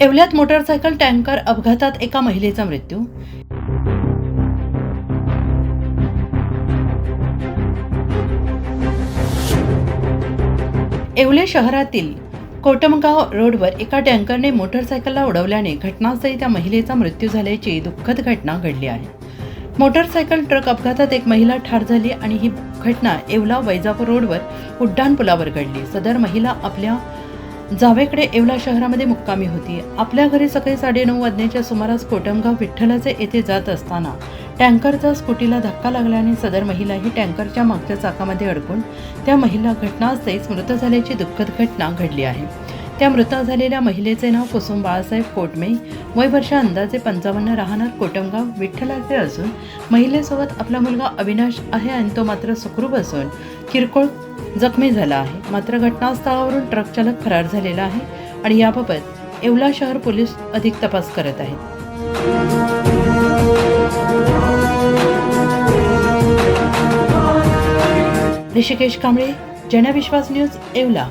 येवल्यात motorcycle tanker अपघातात एका महिलेचा मृत्यू. येवले शहरातील कोटमगाव रोडवर एका टँकरने मोटरसायकलला उडवल्याने घटनास्थळी त्या महिलेचा मृत्यू झाल्याची दुःखद घटना घडली आहे. मोटरसायकल ट्रक अपघातात एक महिला ठार झाली आणि ही घटना येवला वैजापूर रोडवर उड्डाण पुलावर घडली. सदर महिला आपल्या जावेकडे येवला शहरामध्ये मुक्कामी होती. आपल्या घरी सकाळी साडेनऊ वाजण्याच्या सुमारास कोटमगाव विठ्ठलाचे येथे जात असताना टँकरचा स्कूटीला धक्का लागल्याने सदर महिला ही टँकरच्या मागच्या चाकामध्ये अडकून त्या महिला घटनास्थळीच मृत झाल्याची दुःखद घटना घडली आहे. त्या मृत झालेल्या महिलेचे नाव कुसुम बाळासाहेब कोटमे वय वर्ष अंदाजे पंचावन्न राहणार कोटमगाव विठ्ठलाचे असून महिलेसोबत आपला मुलगा अविनाश आहे आणि तो मात्र सुखरूप असून किरकोळ जखमी झाला आहे. मात्र घटनास्थळावरून ट्रक चालक फरार झालेला आहे आणि याबाबत येवला शहर पोलीस अधिक तपास करत आहेत. ऋषिकेश कांबळे जनविश्वास न्यूज येवला.